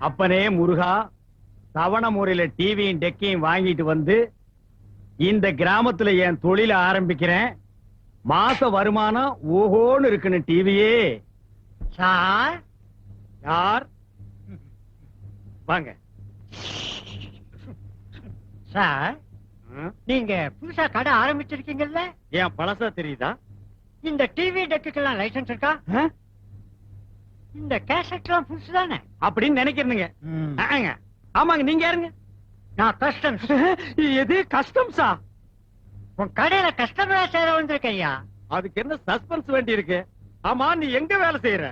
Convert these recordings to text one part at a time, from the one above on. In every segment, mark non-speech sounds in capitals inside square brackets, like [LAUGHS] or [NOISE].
அப்பனே முருகா தவண முறையில டிவியும் டெக்கையும் வாங்கிட்டு வந்து இந்த கிராமத்துல என் தொழில ஆரம்பிக்கிறேன். மாச வருமானம் ஓஹோன்னு இருக்குன்னு டிவியே. சார்? யார்? வாங்க. சார் நீங்க புதுசா கடை ஆரம்பிச்சிருக்கீங்கல்ல? ஏன் பழசா தெரியுதா? இந்த டிவி டெக்குக்கெல்லாம் லைசென்ஸ் இருக்கா? இந்த கேசட் எல்லாம் புதுசு தானே? அப்படின்னு நினைக்கிறேனுங்க. ஆங்க. ஆமாங்க நீங்க யாருங்க? நான் கஸ்டம்ஸ். எது கஸ்டம்ஸா? உன் கடையில கஸ்டமரா சேர வந்திருக்கேன் ஐயா அதுக்கு என்ன சஸ்பென்ஸ் வேண்டி இருக்கு? ஆமா நீ எங்க வேலை செய்யற?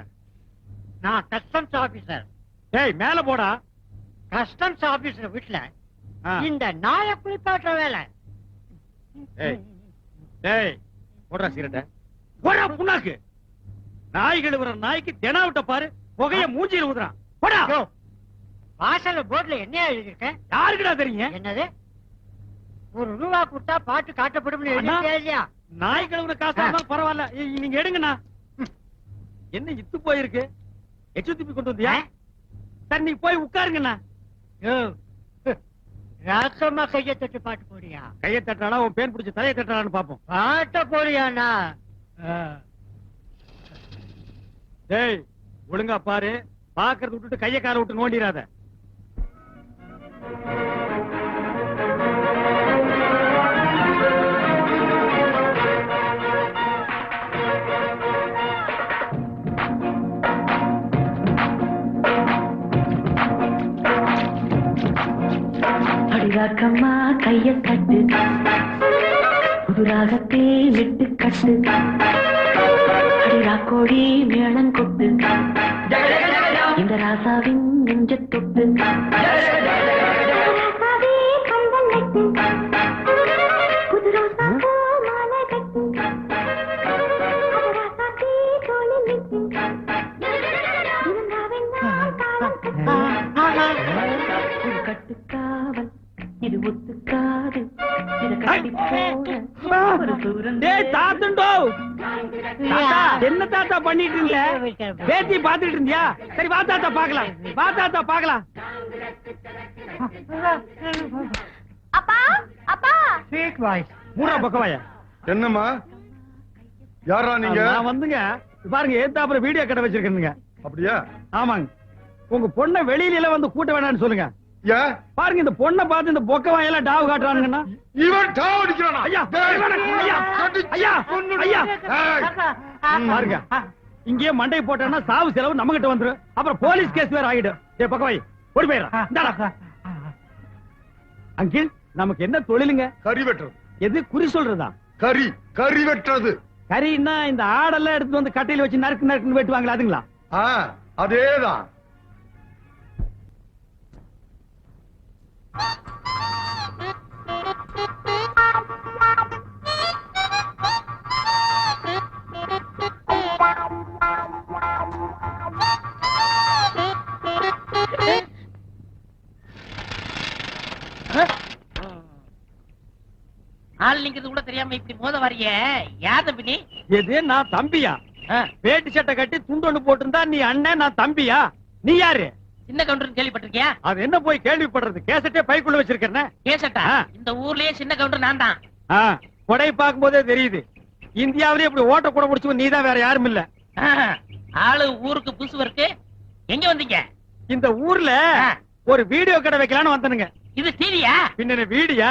நான் கஸ்டம்ஸ் ஆபீசர் டேய் மேல போடா. கஸ்டம்ஸ் ஆபீசர் வீட்டுல. இந்த நாய குளிப்பாட்டுற வேலை. ஏய். டேய் போடுறா சிகரெட்ட. போடா புண்ணாக்கு. நாய் கழுவுற நாய்க்கு தினா விட்ட பாரு புகைய மூஞ்சில ஊதுறான். போடா. வாசல்ல போர்டுல என்ன எழுதியிருக்கேன் யாருக்குடா தெரியுங்க என்னது? ஒரு ரூபா கொடுத்தா பாட்டு காட்டப்படும் நாய் கழுவுற காசு இருந்தாலும் பரவாயில்ல. நீங்க எடுங்கண்ணா. என்ன இத்து போயிருக்கு? எச்சு துப்பி கொண்டு வந்தியா? சரி நீ போய் உட்காருங்கண்ணா. ராக்கம்மா கைய தட்டு பாட்டு போடியா கையை தட்டானா உன் பேன் பிடிச்சி தலையை தட்டானான்னு பாப்போம். பாட்ட போடியாண்ணா டேய் ஒழுங்கா பாரு. பாக்குறது விட்டுட்டு கைய கால விட்டு நோண்டிராத ராக்கம்மா கைய தட்டு. புதுராகத்தே விட்டு கட்டு. அடிராக்கோடி மேளம் கொட்டு. இந்த ராசாவின் நெஞ்ச தொட்டு. என்ன தாத்தா பண்ணிட்டு இருந்த பேத்தி பாத்துட்டு இருந்தியா சரி வா தாத்தா பாக்கலாம். வா தாத்தா பாக்கலாம். அப்பா அப்பா. ஸ்வீட் வாய்ஸ் மூடா பக்கவாயா. என்னம்மா? யாரா நீங்க? நான் வந்துங்க. பாருங்க ஏத்தாப்புல வீடியோ கடை வச்சிருக்கேனுங்க. அப்படியா? ஆமாங்க. உங்க பொண்ணை வெளியில எல்லாம் வந்து கூட்ட வேணாம்னு சொல்லுங்க. பாருங்க இந்த பொண்ணை பார்த்து இந்த பொக்கவாயெல்லாம் டாவு காட்டுறானுங்கன்னா. இவன் டாவ் அடிக்கிறானா? ஐயா ஐயா ஐயா. ஐயா பாருங்க. இங்கேயே சாவு செலவு நம்ம கிட்ட வந்துரும். அப்புறம் போலீஸ் கேஸ் வேற ஆகிடும். ஏ பக்கவாய் ஓடி போயிடுறா. அங்கிள் நமக்கு என்ன தொழிலுங்க? கறி வெட்டுறது. எது குறி சொல்றதா? கறி கறி வெட்டுறது. கறின்னா இந்த ஆடெல்லாம் எடுத்து வந்து கட்டையில வச்சு நறுக்கு நறுக்குன்னு வெட்டுவாங்களா அதுங்களா? அதேதான். இப்படி மோத வரிய யார் தம்பி எது நான் தம்பியா? வேட்டி சட்டை கட்டி துண்டு ஒண்ணு போட்டிருந்தா நீ அண்ணன் நான் தம்பியா? நீ யாரு? சின்ன கவுண்டர் கேள்விப்பட்டிருக்கியா? அது என்ன போய் கேள்விப்படுறது? கேசட்டே பைக்குள்ள வச்சிருக்கேன் கேசட்டா. இந்த ஊர்லயே சின்ன கவுண்டர் நான் தான். கொடை பார்க்கும் போதே தெரியுது. இந்தியாவிலே இப்படி ஓட்ட கூட முடிச்சு நீ தான் வேற யாரும் இல்ல. ஆளு ஊருக்கு புதுசு இருக்கு எங்க வந்தீங்க? இந்த ஊர்ல. ஒரு வீடியோ கடை வைக்கலாம்னு வந்தனுங்க. இது டிவியா பின்ன வீடியா.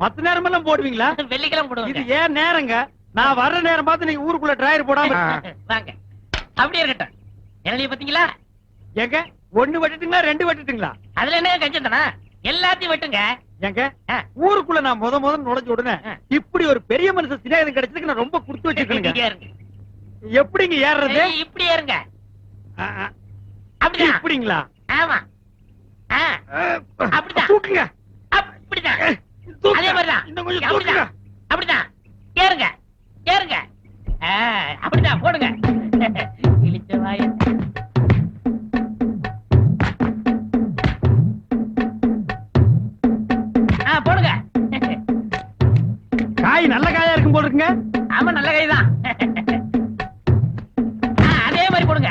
மத்த நேரம் எல்லாம் போடுவீங்களா? [LAUGHS] வெள்ளிக்கிழமை இது போடுவேங்க ஏன் நேரங்க? நான் வர்ற நேரம் பார்த்து நீங்க ஊருக்குள்ள டிரைவர் போடாம வாங்க. அப்படியே இருக்கட்டும். இளநீ பாத்தீங்களா? ஏங்க ஒண்ணு வெட்டுட்டுங்களா ரெண்டு வெட்டுட்டுங்களா? அதுல என்ன கஞ்சத்தனா எல்லாத்தையும் வெட்டுங்க. ஏங்க ஆ. ஊருக்குள்ள நான் முத முத நுழைஞ்ச உடனே. இப்படி ஒரு பெரிய மனுஷன் சிநேகிதம் கிடைச்சதுக்கு நான் ரொம்ப கொடுத்து இருங்க. எப்படிங்க ஏறுறது? இப்படி ஆ. அப்படிதான். இப்படிங்களா? ஆமா. அப்படிதான். அப்படிதான். அதே மாதிரிதான். இன்னும் கொஞ்சம் தூக்குங்க அப்படிதான். ஏறுங்க. ஏறுங்க. அப்படிதான். போடுங்க. இழிச்ச வாய. போடுங்க. காய் நல்ல காயா இருக்கும் போல இருக்குங்க. ஆமா நல்ல கைதான் ஆ, அதே மாதிரி போடுங்க.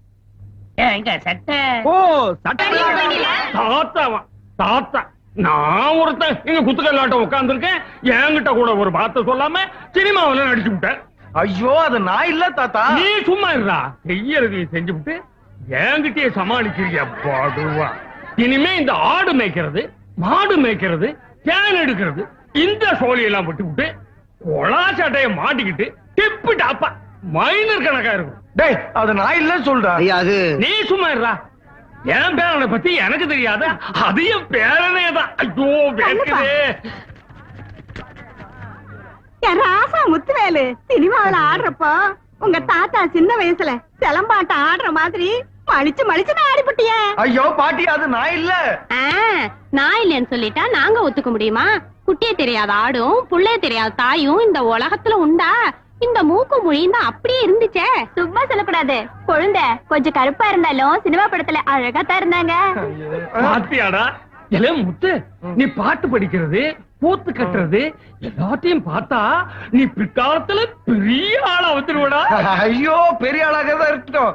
ஓ. சட்டை. ஓ சட்டை. தாத்தாவா தாத்தா நான் ஒருத்தன் இங்க குத்துக்கல்லாட்டம் உட்கார்ந்துருக்கேன் என்கிட்ட கூட ஒரு வார்த்தை சொல்லாம சினிமாவில நடிச்சு விட்டேன். ஐயோ அது நான் இல்ல தாத்தா. நீ சும்மா இருடா. செய்யறதையும் செஞ்சு விட்டு என்கிட்டயே சமாளிக்கிறிய பாடுவா. இனிமே இந்த ஆடு மேய்க்கிறது மாடு மேய்க்கிறது தேன் எடுக்கிறது இந்த சோழியெல்லாம் விட்டு விட்டு கொலா சட்டைய மாட்டிக்கிட்டு டிப்பு டாப்பா. மைனர் கணக்கா இருக்கும். டேய் அது நான் இல்ல சொல்றா. ஐயா அது நீ சும்மா இருடா. என் பேரனை பத்தி எனக்கு தெரியாத? அது என் பேரனே தான். ஐயோ வேக்குதே என் ராசா முத்துவேலு சினிமாவுல ஆடுறப்போ உங்க தாத்தா சின்ன வயசுல சிலம்பாட்டம் ஆடுற மாதிரி மலிச்சு மலிச்சு ஆடிப்புட்டிய. ஐயோ பாட்டி அது நான் இல்ல. நான் இல்லைன்னு சொல்லிட்டா நாங்க ஒத்துக்க முடியுமா? குட்டிய தெரியாத ஆடும் புள்ளைய தெரியாத தாயும் இந்த உலகத்துல உண்டா? இந்த மூக்கு மொழியும் தான் அப்படியே இருந்துச்சே. சும்மா சொல்லக்கூடாது. குழந்தை கொஞ்சம் கருப்பா இருந்தாலும் சினிமா படத்துல அழகா தான் இருந்தாங்க. பாத்தியாடா. இல்ல முத்து நீ பாட்டு படிக்கிறது கூத்து கட்டுறது எல்லாத்தையும் பார்த்தா நீ பிற்காலத்துல பெரிய ஆளா வந்துருவடா. ஐயோ பெரிய ஆளாக தான் இருக்கட்டும்.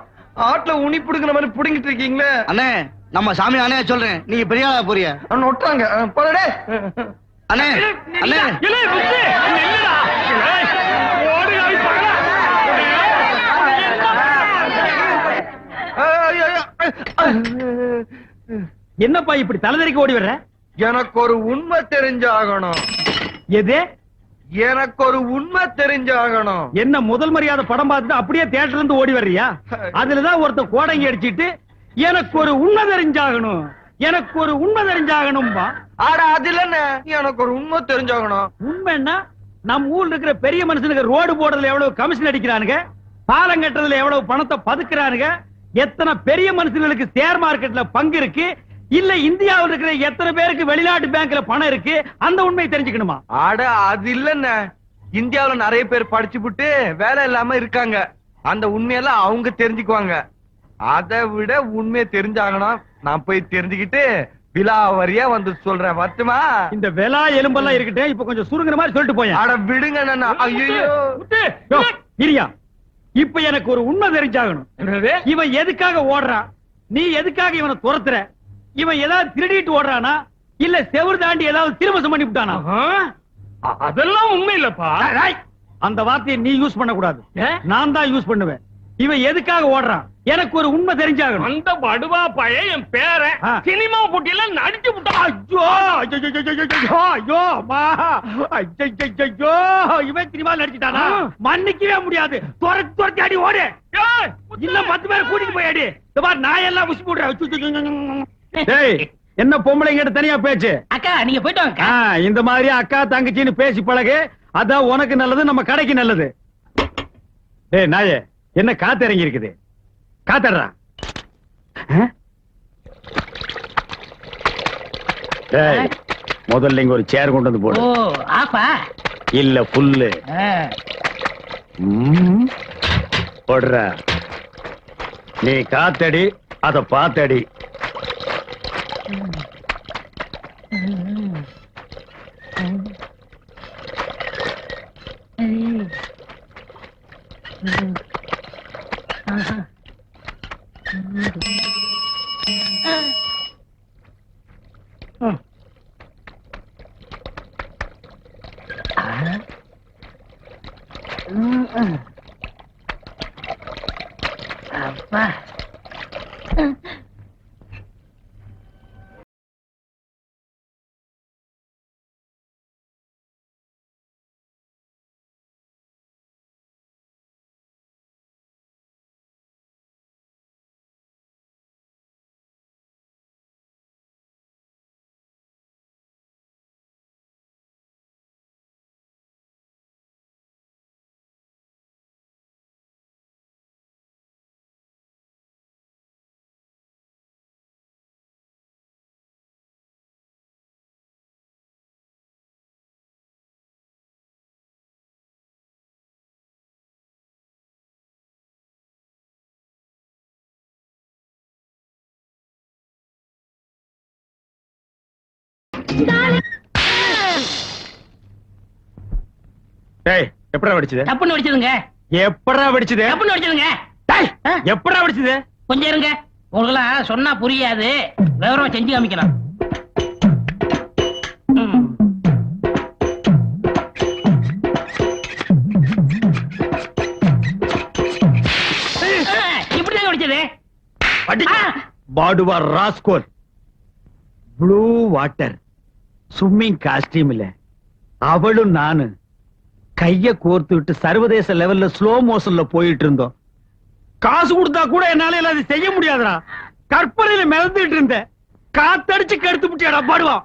ஆட்டுல உனி புடுங்கிற மாதிரி புடுங்கிட்டு இருக்கீங்களே. அண்ணே நம்ம சாமி அண்ணே சொல்றேன். நீங்க பெரிய ஆளா போறிய? நொட்டாங்க போடே அண்ணே அண்ணே. இல்ல முத்து நில்லுடா. ஏய், ஓடு நாய் பகலா. என்னப்பா இப்படி தலைதறிக்க ஓடி வர்ற? எனக்கு ஒரு உண்மை தெரிஞ்சாகணும். எது? எனக்கு ஒரு உண்மை தெரிஞ்சாகணும். என்ன முதல் மரியாதை படம் பார்த்துட்டு அப்படியே தியேட்டர்ல இருந்து ஓடி வர்றியா? அதுலதான் ஒருத்தன் கோடங்கி அடிச்சிட்டு எனக்கு ஒரு உண்மை தெரிஞ்சாகணும். எனக்கு ஒரு உண்மை தெரிஞ்சாகணும்பா. ஆட அது இல்லன்னு எனக்கு ஒரு உண்மை தெரிஞ்சாகணும். உண்மைன்னா நம்ம ஊர்ல இருக்கிற பெரிய மனுஷனுக்கு ரோடு போடுறதுல எவ்வளவு கமிஷன் அடிக்கிறானுங்க பாலம் கட்டுறதுல எவ்வளவு பணத்தை பதுக்குறானுங்க எத்தனை பெரிய மனுஷங்களுக்கு ஷேர் மார்க்கெட்ல பங்கு இருக்கு? இல்ல இந்தியாவில் இருக்கிற எத்தனை பேருக்கு வெளிநாட்டு பேங்க்ல பணம் இருக்கு? அந்த உண்மையை தெரிஞ்சுக்கணுமா? ஆட அது இல்லன்னு இந்தியாவுல நிறைய பேர் படிச்சுப்புட்டு வேலை இல்லாம இருக்காங்க. அந்த உண்மையெல்லாம் அவங்க தெரிஞ்சுக்குவாங்க. அதை விட உண்மையை தெரிஞ்சாகணும் நான் போய் தெரிஞ்சுக்கிட்டு விலாவரியா வந்து சொல்றேன். வரட்டுமா இந்த வெலா எலும்பெல்லாம் இருக்கட்டும் இப்ப கொஞ்சம் சுருங்குற மாதிரி சொல்லிட்டு போயேன். ஆட விடுங்க அண்ணா ஐயோ இரியா. இப்ப எனக்கு ஒரு உண்மை தெரிஞ்சாகணும். இவன் எதுக்காக ஓடுறான் நீ எதுக்காக இவனை துரத்துற? இவன் ஏதாவது திருடிட்டு ஓடுறானா? இல்ல செவுரு தாண்டி ஏதாவது திருமசம் பண்ணி விட்டானா? அதெல்லாம் உண்மை இல்லப்பா. அந்த வார்த்தையை நீ யூஸ் பண்ண கூடாது ஏன்? நான் தான் யூஸ் பண்ணுவேன். இவன் எதுக்காக ஓடுறான் எனக்கு ஒரு உண்மை தெரிஞ்சாகணும் அந்த படுவா பையன் என் பேரன் ஆ. சினிமா போட்டியில நடிச்சு விட்டான் ஐயோ ஐயோ, ஐயோ, ஐயோ, ஐயோ, ஐயோ, அம்மா. ஐயோ, இவன் சினிமா நடிச்சிட்டானா மன்னிக்கவே முடியாது துரத்தி துரத்தி அடி ஓடு ஏய், இன்னும் பத்து பேர் கூட்டிட்டு போய் அடி நான் எல்லாம் உசி போடுறேன் என்ன பொம்பளைங்கிட்ட தனியா பேச்சு அக்கா நீங்க போயிட்டு இந்த மாதிரி அக்கா தங்கச்சின்னு பேசி பழகு அதான் உனக்கு நல்லது நம்ம கடைக்கு நல்லது டேய் நாயே என்ன காத்து இறங்கி இருக்குது காத்தடுறா முதல்ல இங்க ஒரு சேர் கொண்டு வந்து போடு. ஆஃபா இல்ல புல்லு. போடுற. நீ காத்தடி அத பாத்தடி அப்பா டேய் எப்படா வெடிச்சது? தப்புன்னு வடிச்சதுங்க. எப்படா வெடிச்சது? தப்புன்னு வடிச்சதுங்க. டேய், எப்படா வெடிச்சது? கொஞ்சம் இருங்க. உங்களுக்கெல்லாம் சொன்னா புரியாது. விவரம் செஞ்சு காமிக்கலாம். இப்படிதாங்க வடிச்சது. பாடுவா ராஸ்கோல் ப்ளூ வாட்டர் ஸ்விம்மிங் காஸ்டியூம்ல இல்ல அவளும் நானு கைய கோர்த்து விட்டு சர்வதேச லெவல்ல ஸ்லோ மோஷன்ல போயிட்டு இருந்தோம். காசு கொடுத்தா கூட என்னால எல்லாம் செய்ய முடியாதுடா. கற்பனையில மிதந்துட்டு இருந்தேன். காத்தடிச்சு கெடுத்து முட்டியாடா பாடுவா.